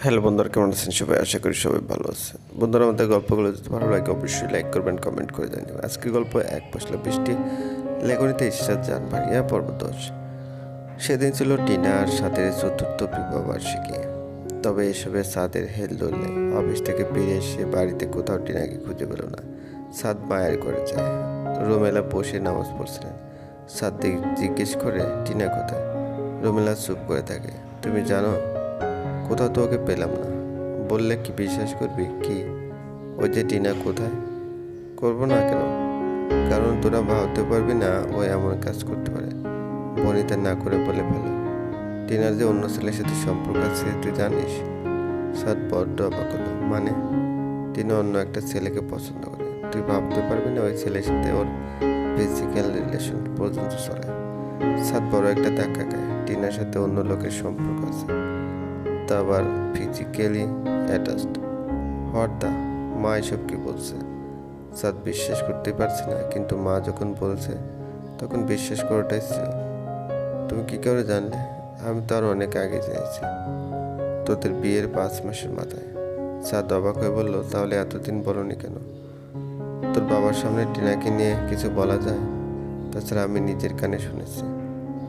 Hello বন্ধুরা, কেমন আছেন সবাই? আশা করি সবাই ভালো আছে বন্ধুরা, আমাদের গল্পগুলো যদি ভালো লাগে, অবশ্যই লাইক করবেন কমেন্ট করে জানিয়ে আজকের গল্প এক পশলা বৃষ্টি। লেখনীতে ঈশ্বর যান ভারিয়া পর্ব সেদিন ছিল টিনার সাথে চতুর্থ বিবাহ বার্ষিকী। তবে এসবে সাদের হেলদোল নেই। অফিস থেকে বেরিয়ে এসে বাড়িতে কোথাও টিনাকে খুঁজে পেল না। সাদ মায়ের করে যায়। রোমেলা বসে নামাজ পড়ছিলেন। সাদ জিজ্ঞেস করে, টিনা কোথায়? রোমেলা চুপ করে থাকে। তুমি জানো কোথাও তো ওকে পেলাম না। বললে কি বিশ্বাস করবি? কি? ওই যে টিনা কোথায়? করব না কেন? কারণ তোরা ভাবতে পারবি না ও এমন কাজ করতে পারে। বনিতা না করে বলে ফেলো। টিনার যে অন্য ছেলের সাথে সম্পর্ক আছে, তুই জানিস? সাত বড্ড অবাক মানে? টিনা অন্য একটা ছেলেকে পছন্দ করে। তুই ভাবতে পারবি না ওই ছেলের সাথে ওর ফিজিক্যাল রিলেশন পর্যন্ত চলে। সাত বড় একটা ধাক্কা খায়। টিনার সাথে অন্য লোকের সম্পর্ক আছে। তা আবার ফিজিক্যালি অ্যাটাচড হরদা, মা এসব কি বলছে? সাদ বিশ্বাস করতে পারছি না, কিন্তু মা যখন বলছে, তখন বিশ্বাস করাটাই ছিল তুমি কি করে জানলে? আমি তো আর অনেক আগে জেনেছি। তোদের বিয়ের পাঁচ মাসের মাথায়। সাদ অবাক হয়ে বলল, তাহলে এতদিন বলনি কেন? তোর বাবার সামনে টিনাকে নিয়ে কিছু বলা যায়? তাছাড়া আমি নিজের কানে শুনেছি।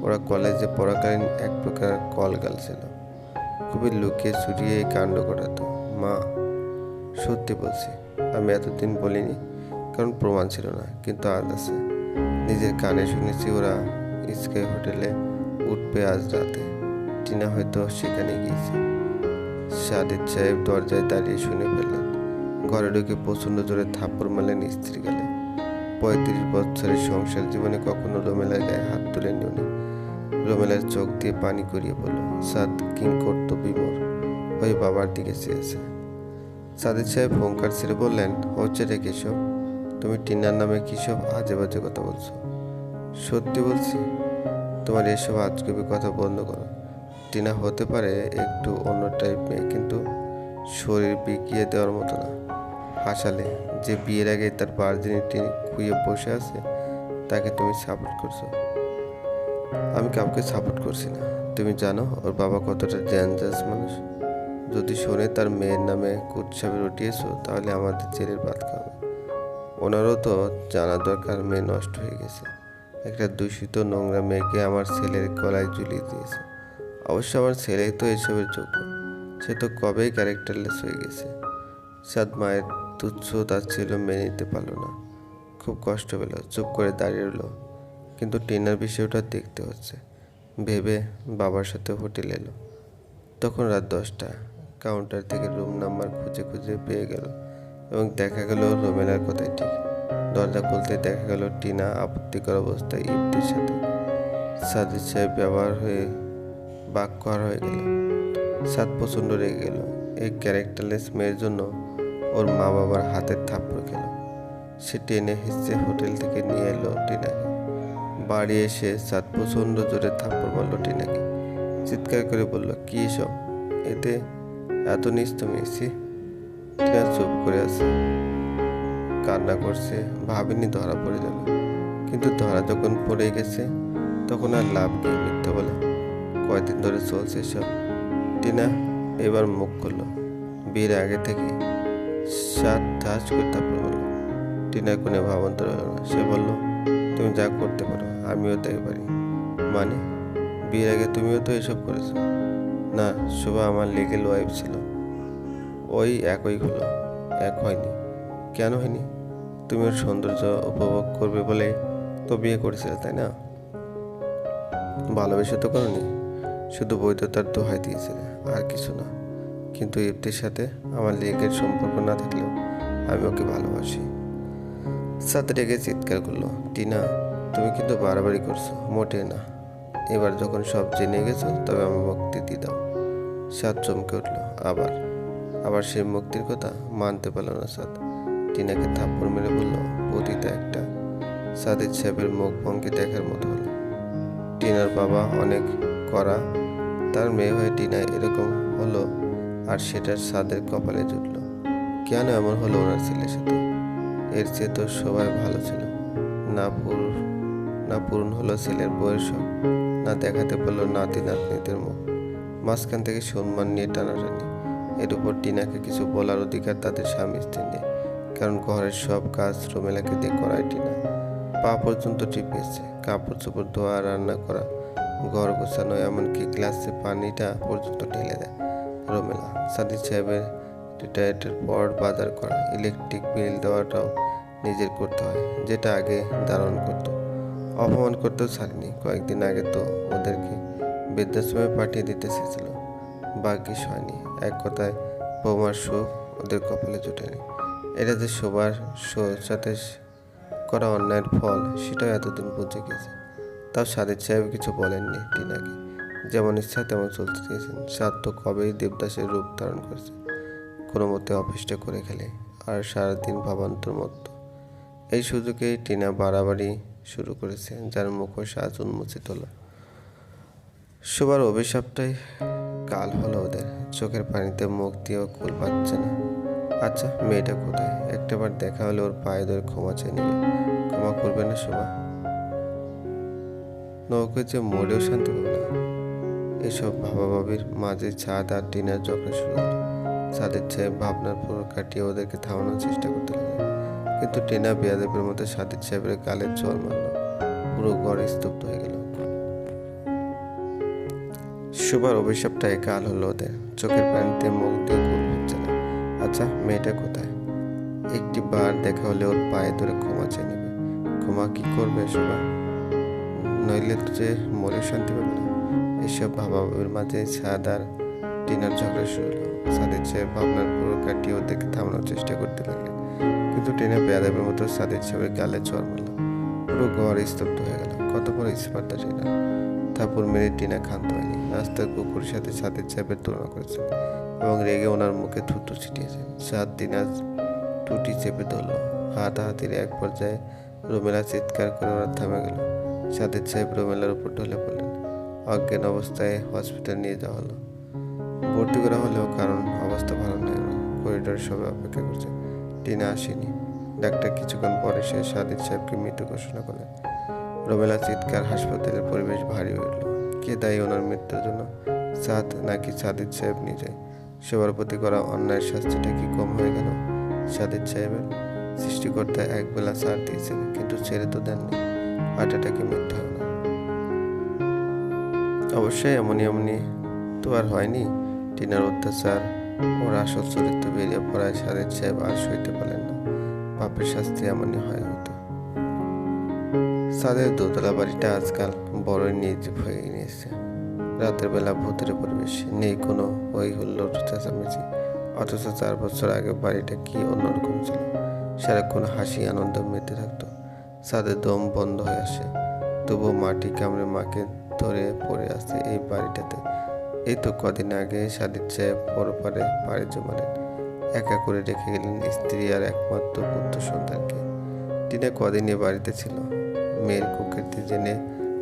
ওরা কলেজে পড়াকালীন এক প্রকার কল গাল ছিল। খুবই লুকিয়ে চুরিয়ে এই কাণ্ড করাতো মা, সত্যি বলছি, আমি এতদিন বলিনি, কারণ প্রমাণ ছিল না, কিন্তু আজ আছে। নিজের কানে শুনেছি ওরা স্কাই হোটেলে উঠবে আজ রাতে। টিনা হয়তো সেখানে গিয়েছে। সাদিদ সাহেব দরজায় দাঁড়িয়ে শুনে ফেললেন। ঘরে ঢুকে প্রচণ্ড জোরে থাপ্পড় মারলেন স্ত্রী গালে। পঁয়ত্রিশ বছরের সংসার জীবনে কখনো রোমেলার গায়ে হাত তুলেনি উনি। রোমেলার চোখ দিয়ে পানি করিয়ে বলল, সাদ, কিং করতো বিমর ওই বাবার দিকে চেয়েছে। সাদিদ সাহেব হুঙ্কার ছেড়ে বললেন হচ্ছে রে কেশব, তুমি টিনার নামে কিসব আজে বাজে কথা বলছো? সত্যি বলছি, তোমার এসব আজগবি কথা বন্ধ করো। টিনা হতে পারে একটু অন্য টাইপ মেয়ে, কিন্তু শরীর বিকিয়ে দেওয়ার মতো না। হাসালে, যে বিয়ের আগে তার ভার্জিনিটি খুঁয়ে বসে আছে, তাকে তুমি সাপোর্ট করছ। আমি কাউকে সাপোর্ট করছি না। তুমি জানো, ওর বাবা কতটা ডেঞ্জারাস মানুষ। যদি শোনে তার মেয়ের নামে কুৎসাবে উঠিয়েছো তাহলে আমাদের ছেলের ভাত খাবে। ওনারও তো জানা দরকার, মেয়ে নষ্ট হয়ে গেছে। একটা দূষিত নোংরা মেয়েকে আমার ছেলের গলায় ঝুলিয়ে দিয়েছে। অবশ্য আমার ছেলে তো এসবের যোগ্য। সে তো কবেই ক্যারেক্টারলেস হয়ে গেছে। সাদ মায়ের তুচ্ছ তার ছিল মেনে নিতে পারল না। খুব কষ্ট পেল, চুপ করে দাঁড়িয়ে রইল। কিন্তু টিনার বিষয়টা দেখতে হচ্ছে। ভেবে বাবার সাথে হোটেল এলো। তখন রাত দশটা। কাউন্টার থেকে রুম নাম্বার খুঁজে খুঁজে পেয়ে গেল এবং দেখা গেল রোমেলার কথাই ঠিক। দরজা খুলতে দেখা গেল টিনা আপত্তিকর অবস্থায় ইফতির সাথে। সাজিদ সাহেব ব্যবহার হয়ে বাক্য আর হয়ে গেল। সাদ প্রচণ্ড রেগে গেল। এই ক্যারেক্টারলেস মেয়ের জন্য ওর মা বাবার হাতের থাপ্পড় খেল। সে টেনে হিসে হোটেল থেকে নিয়ে এলো টিনাকে বাড়ি এসে সাত প্রচণ্ড জোরে থাপ্পড় মারল টিনাকে। চিৎকার করে বলল, কি সব এতে এত নিচ তুমি এসি টিনা চুপ করে আছে। কান্না করছে, ভাবিনি ধরা পড়ে যাবে। কিন্তু ধরা যখন পড়ে গেছে, তখন আর লাভ কি মিথ্যা বলে? কয়দিন ধরে চলছে সব টিনা এবার মুখ করল বিয়ের আগে থেকে সাত ধাস করে থাপ্পড় মারল। টিনা কোনো ভাবন্ত রইল না সে বলল তুমি যা করতে পারো, আমিও তাই পারি। মানে? বিয়ের আগে তুমিও তো এসব করেছ। না, শোভা আমার লিগেল ওয়াইফ ছিল। ওই একই হলো, এক হয়নি। কেন হয়নি? তুমি ওর সৌন্দর্য উপভোগ করবে বলে তো বিয়ে করেছিলে, তাই না? ভালোবেসে তো করনি। শুধু বৈধতার দোহাই দিয়েছিলে, আর কিছু না। কিন্তু ইফতির সাথে আমার লিগের সম্পর্ক না থাকলেও আমি ওকে ভালোবাসি। সাথে রেগে চিৎকার করল, টিনা, তুমি কিন্তু বাড়াবাড়ি করছ মোটে না। এবার যখন সব জেনে গেছো, তবে আমার মুক্তি দাও। সাত চমকে উঠল, আবার? আবার সেই মুক্তির কথা মানতে পারল না সাদ। টিনাকে থাপ্পড় মেরে বলল অতীতে একটা। সাদিদ সাহেবের মুখ ভঙ্গি দেখার মতো হলো। টিনার বাবা অনেক করা তার মেয়ে হয়ে টিনা এরকম হলো, আর সেটার সাদের কপালে জুটলো। কেন এমন হলো ওনার ছেলের সাথে? এর চেয়ে তো সবাই ভালো ছিল। না না পূরণ হলো ছেলের বয়স না দেখাতে পারল নাতি নাতনিদের মুখ। মাঝখান থেকে সম্মান নিয়ে টানাটানি। এর উপর টিনাকে কিছু বলার অধিকার তাদের স্বামী স্ত্রী নেই, কারণ ঘরের সব কাজ রোমেলাকে দিয়ে করায় টিনা। পা পর্যন্ত টিপিয়েছে কাপড় চোপড় ধোয়া, রান্না করা, ঘর গোছানো, এমনকি গ্লাসে পানিটা পর্যন্ত ঢেলে দেয়। রোমেলা, সাদিক সাহেবের রিটায়ার্ডের পর বাজার করা। ইলেকট্রিক বিল দেওয়াটাও নিজের করতে হয়, যেটা আগে দারুণ করতো। অপমান করতেও ছাড়েনি। কয়েকদিন আগে তো ওদেরকে বৃদ্ধাশ্রমে পাঠিয়ে দিতে চেয়েছিল। ভাগ্যিস হয়নি এক কথায় বৌমার সুখ ওদের কপালে জোটেনি। এটা যে সবার সাথে করা অন্যায়ের ফল, সেটাও এতদিন বুঝে গেছে। তাও সাদিক সাহেব কিছু বলেননি টিনাকে। যেমন ইচ্ছা তেমন চলতে দিয়েছেন সাদ তো কবেই দেবদাসের রূপ ধারণ করেছে। কোনো মতে অফিসটা করে খেলে আর সারাদিন ভাবান্তর মতো। এই সুযোগেই টিনা বাড়াবাড়ি শুরু করেছে, যার মুখোশ আজ উন্মোচিত হলো। সবার অভিশাপটাই কাল হলো ওদের। চোখের পানিতে মুখ দিয়েও কুল পাচ্ছে না। আচ্ছা মেয়েটা কোথায়? একটাবার দেখা হলে ওর পায়ে ধরে ক্ষমা চেয়ে নেবে ক্ষমা করবে না শোভা। নৌকে যে মরেও শান্তি পাবে না। এসব ভাবাভাবির মাঝে ছাদ আর টিনার যখন শুরু হলো। ছাদের চেয়ে ভাবনার পুরো কাটিয়ে ওদেরকে থামানোর চেষ্টা করতে লাগল কিন্তু টিনা বিয়াদেবের মতো সাদিক সাহেবের গালে জল মারল। পুরো ঘর স্তব্ধ হয়ে গেল। সুবার অভিশাপটা কাল হলো ওদের। চোখের পানিতে মুখ দিয়ে কুল হচ্ছে না। আচ্ছা মেয়েটা কোথায়? একটি বার দেখা হলে ওর পায়ে ধরে ক্ষমা চেয়ে নেবে। ক্ষমা কি করবে সুবা নইলে তো যে মরে শান্তি পাবে না। এসব ভাবাভাবির মাঝে ছাদ আর টিনার ঝগড়া শুরু হলো। সাদের চেয়ে ভাবনার পুরো কাটিয়ে ওদেরকে থামানোর চেষ্টা করতে লাগলেন। কিন্তু টিনা বেয়াদেবের মতো সাদের সাহেবের গালে চর মারল। পুরো ঘর স্তব্ধ হয়ে গেল। কত বড় স্পার্টা টিনা থাপুর মেরে টিনা ক্ষান্ত হয়নি। রাস্তার কুকুরের সাথে সাদের চাপের তুলনা করেছে এবং রেগে ওনার মুখে থুতু ছিটিয়েছে সাত দিন আজ টুটি চেপে ধরল। হাতাহাতির এক পর্যায়ে রোমেলা চিৎকার করে ওরা থামে গেল। সাদের সাহেব রোমেলার উপর ঢলে পড়লেন। অজ্ঞান অবস্থায় হসপিটাল নিয়ে যাওয়া হলো। ভর্তি করা হলেও কারণ, অবস্থা ভালো নয় করিডোরে সবাই অপেক্ষা করছে। টিনা আসেনি। ডাক্তার কিছুক্ষণ পরে সে সাদিক সাহেবকে মৃত ঘোষণা করলেন রোমেলা চিৎকার, হাসপাতালের পরিবেশ ভারী হয়ে উঠল। কে দায়ী ওনার মৃত্যুর জন্য? সাদ নাকি সাদিক সাহেব নিজে সবার প্রতি করা অন্যায়ের শাস্তিটা কি কম হয়ে গেল? সাদিক সাহেবের সৃষ্টিকর্তা একবেলা ছাড় দিয়েছেন, কিন্তু ছেড়ে তো দেননি। হার্ট অ্যাটাকে মৃত্যু না। অবশ্যই এমনই এমনই তো আর হয়নি। টিনার অত্যাচার। ওর আসল চরিত্র বেরিয়ে পড়ায় সাদের সাহেব আর সইতে পারলেন না। পাপের শাস্তি এমনই হয় হতো সাদের দোতলা বাড়িটা আজকাল বড়ই নির্জীব হয়ে নিয়েছে রাতের বেলা ভূতের পরিবেশ নেই কোনো, ওই হুল্লোর চেঁচামেচি। অথচ চার বছর আগে বাড়িটা কি অন্যরকম ছিল। সারাক্ষণ হাসি, আনন্দ মেতে থাকতো। সাদের দম বন্ধ হয়ে আসে। তবুও মাটি কামড়ে মাকে ধরে পড়ে আছে এই বাড়িটাতে। এই তো কদিন আগে সাদিক সাহেব পরপারে পাড়ি জমালেন। একা করে রেখে গেলেন স্ত্রী আর একমাত্র পুত্র সন্তানকে। টিনা কদিন বাড়িতে ছিল। মেয়ের কুকীর্তি জেনে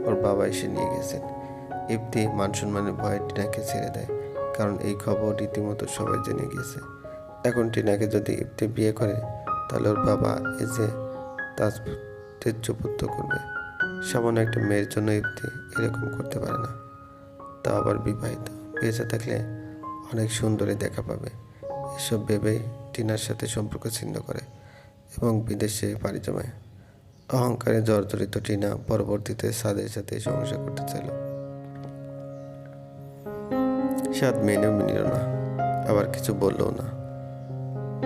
ওর বাবা এসে নিয়ে গেছেন। ইফতি মান সম্মানের ভয়ে টিনাকে ছেড়ে দেয়, কারণ এই খবর রীতিমতো সবাই জেনে গিয়েছে এখন টিনাকে যদি ইফতি বিয়ে করে, তাহলে ওর বাবা এসে তাজ করবে। সামান্য একটা মেয়ের জন্য ইফতি এরকম করতে পারে না। তা আবার বিবাহিত। বেঁচে থাকলে অনেক সুন্দরী দেখা পাবে। এসব ভেবেই টিনার সাথে সম্পর্ক ছিন্ন করে এবং বিদেশে পাড়ি জমায়। অহংকারে জর্জরিত টিনা পরবর্তীতে সাদের সাথে সংসার করতে চাইল। সাদ মেনেও নিল না। আবার কিছু বললেও না।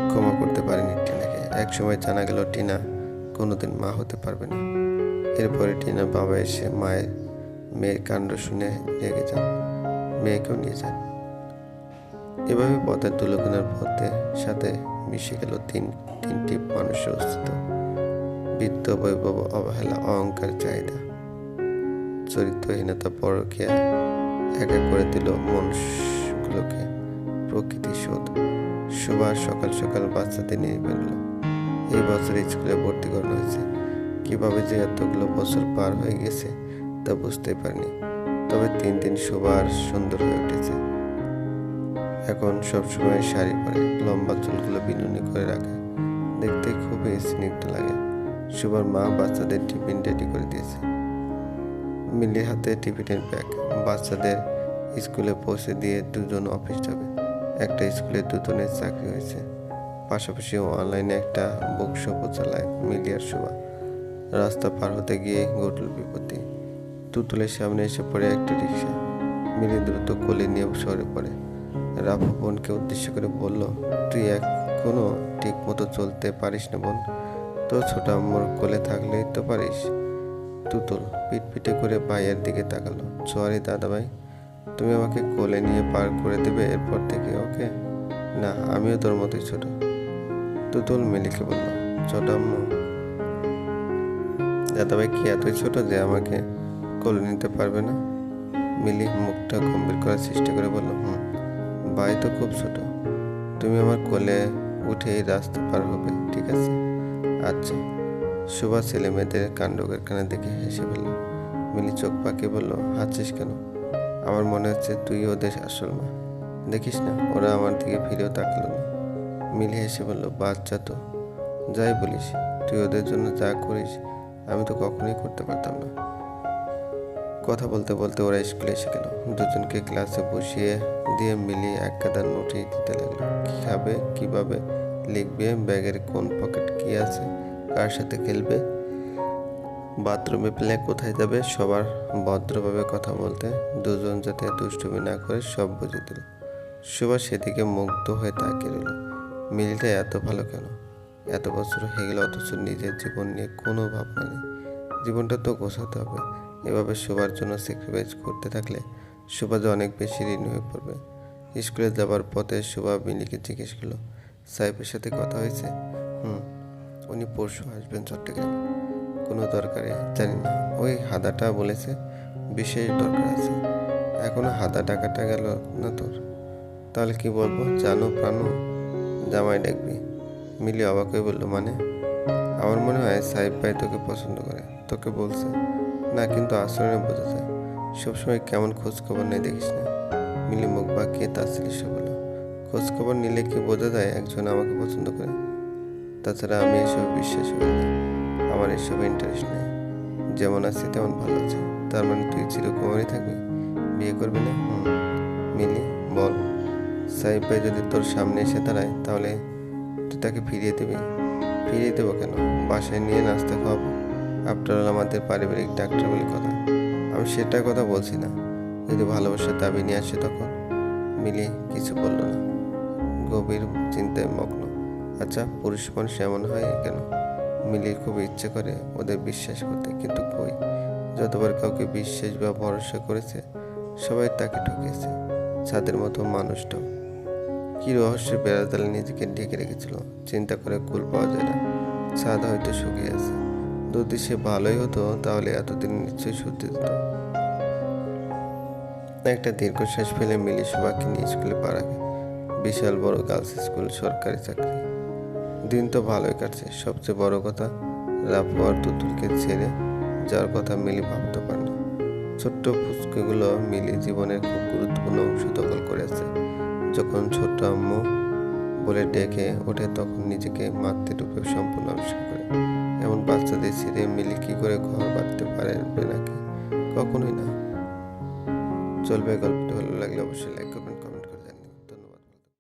ক্ষমা করতে পারেনি টিনাকে। একসময় জানা গেল টিনা কোনোদিন মা হতে পারবে না। এরপরে টিনার বাবা এসে মায়ের মেয়ের কাণ্ড শুনে রেগে যান। মেয়েকেও নিয়ে যান। এভাবে পথের দুলগুনের পথে সাথে মিশে গেল তিন, তিনটি মানুষের অস্তিত্ব। বিত্ত বৈভব, অবহেলা, অহংকার, চাহিদা। চরিত্রহীনতা, পরকিয়া একা করে দিল মানুষগুলোকে। প্রকৃতি শোধ। সুভাষ সকাল সকাল বাচ্চাদের নিয়ে বেরোলো। এই বছর স্কুলে ভর্তি করানো হয়েছে। কীভাবে যে এতগুলো বছর পার হয়ে গেছে তা বুঝতে পারিনি। তবে তিন দিন সুভাষ সুন্দর হয়ে উঠেছে। এখন সবসময় শাড়ি পরে লম্বা চুলগুলো বিনুনি করে রাখে। দেখতে খুবই স্নিগ্ধ লাগে। সুভার মা বাচ্চাদের টিফিন রেডি করে দিয়েছে। মিলির হাতে টিফিনের ব্যাগ। বাচ্চাদের স্কুলে পৌঁছে দিয়ে দুজন অফিস যাবে। একটা স্কুলে দুজনের চাকরি হয়েছে। পাশাপাশি অনলাইনে একটা বুকশপও চালায় মিলিয়ার শোভা। রাস্তা পার হতে গিয়ে ঘটল বিপত্তি। তুতুলের সামনে এসে পড়ে একটা রিক্সা মিলি দ্রুত কোলে নিয়ে সরে পড়ে। রাফু বোনকে উদ্দেশ্য করে বলল, তুই এখনও ঠিক মতো চলতে পারিস না বোন। তো ছোট আম্মুর কোলে থাকলেই তো পারিস। তুতুল পিট পিটে করে ভাইয়ের দিকে তাকালো। সরি দাদা ভাই তুমি আমাকে কোলে নিয়ে পার করে দেবে এরপর থেকে, ওকে? না, আমিও তোর মতোই ছোট। তুতুল মিলিকে বলল, ছোট আম্মু, দাদাভাই কি এতই ছোট যে আমাকে কোলে নিতে পারবে না। মিলি মুখটা গম্ভীর করার চেষ্টা করে বলল, হুম ভাই তো খুব ছোট। তুমি আমার কোলে উঠেই রাস্তা পার হবে, ঠিক আছে? আচ্ছা। সুভা ছেলে মেয়েদের কাণ্ড কারখানা দেখে হেসে ফেলল। মিলি চোখ পাকিয়ে বলল হাসছিস কেন? আমার মনে হচ্ছে তুই ওদের আসল মা। দেখিস না, ওরা আমার দিকে ফিরেও তাকালো না। মিলি হেসে বলল, বাচ্চা তো। যাই বলিস, তুই ওদের জন্য যা করিস, আমি তো কখনোই করতে পারতাম না। কথা বলতে বলতে ওরা স্কুলে এসে গেল। দুজনকে ক্লাসে বসিয়ে দিয়ে মিলিয়ে এক গাদার নোটে দিতে লাগল। কী খাবে কীভাবে লিখবে, ব্যাগের কোন পকেট কি আছে, কার সাথে খেলবে, বাথরুমে পেলে কোথায় যাবে, সবার ভদ্রভাবে কথা বলতে দুজন যাতে দুষ্টুমি না করে সব বুঝে দিল। সুভাষ সেদিকে মুগ্ধ হয়ে তাকিয়ে রইল। মিলিটা এত ভালো কেন? এত বছর হয়ে গেল, অথচ নিজের জীবন নিয়ে কোনো ভাবনা নেই। জীবনটা তো গোছাতে হবে। এভাবে শোবার জন্য স্যাক্রিফাইস করতে থাকলে শোভা যে অনেক বেশি ঋণ হয়ে পড়বে। স্কুলে যাবার পথে শোভা মিলিকে জিজ্ঞেস করল সাইফের সাথে কথা হয়েছে? হুম, উনি পরশু আসবেন চট্টগ্রামে। কোনো দরকারে জানি না। ওই হাদাটা বলেছে, বিশেষ দরকার আছে। এখনও হাদা টাকাটা গেল না তোর? তাহলে কি বলব, জানো প্রাণু, জামাই ডাকবি মিলি অবাক হয়ে বলল মানে? আমার মনে হয় সাহেব ভাই তোকে পছন্দ করে, তোকে বলছে। না, কিন্তু আচরণে বোঝা যায়। সবসময় কেমন খোঁজখবর নেই দেখিস না। মিলি মুখ বাঁকিয়ে তার সে বলল খোঁজখবর নিলে কি বোঝা যায় একজন আমাকে পছন্দ করে? তাছাড়া আমি এসব বিশ্বাস করি না। আমার এসব ইন্টারেস্ট নেই। যেমন আছি তেমন ভালো আছে। তার মানে তুই চিরকুমারই থাকবি? বিয়ে করবি না? হুম। মিলি, বল। সাহেব ভাই যদি তোর সামনে এসে দাঁড়ায়, তাহলে তুই তাকে ফিরিয়ে দিবি? ফিরিয়ে দেবো কেন? বাসায় নিয়ে নাস্তা খাওয়াবো? আফটার অল আমাদের পারিবারিক ডাক্তার বলে কথা। আমি সেটা কথা বলছি না। যদি ভালোবাসার দাবি নিয়ে আসে তখন মিলি কিছু বলল না। গভীর চিন্তায় মগ্ন। আচ্ছা পুরুষ মানুষ এমন হয় কেন? মিলির খুব ইচ্ছে করে ওদের বিশ্বাস করতে, কিন্তু কই? যতবার কাউকে বিশ্বাস বা ভরসা করেছে, সবাই তাকে ঠকিয়েছে। ছাদের মতো মানুষটাও কি রহস্যের বেড়াতালে নিজেকে ঢেকে রেখেছিল? চিন্তা করে কুল পাওয়া যায় না। ছাদ হয়তো শুকিয়ে আছে। যদি সে ভালোই হতো, তাহলে এতদিন নিশ্চয়ই সত্যি দিত। একটা দীর্ঘশ্বাস ফেলে মিলি সুবাকে নিয়ে স্কুলে পাড়াকে বিশাল বড় গার্লস স্কুল সরকারি চাকরি। দিন তো ভালোই কাটছে। সবচেয়ে বড় কথা, রাফু আর তুতুলকে ছেড়ে যাওয়ার কথা মিলি ভাবতে পারে না। ছোট্ট ফুচকেগুলো মিলি জীবনের খুব গুরুত্বপূর্ণ অংশ দখল করেছে যখন ছোট্ট আম্মু বলে ডেকে ওঠে, তখন নিজেকে মাতৃরূপে সম্পূর্ণ আবিষ্কার করে। এমন বাচ্চাদের ছেড়ে মিলে কি করে ঘর বাঁধতে পারবে নাকি? কখনোই না। চলবে গল্পটি। ভালো লাগলে অবশ্যই লাইক করবেন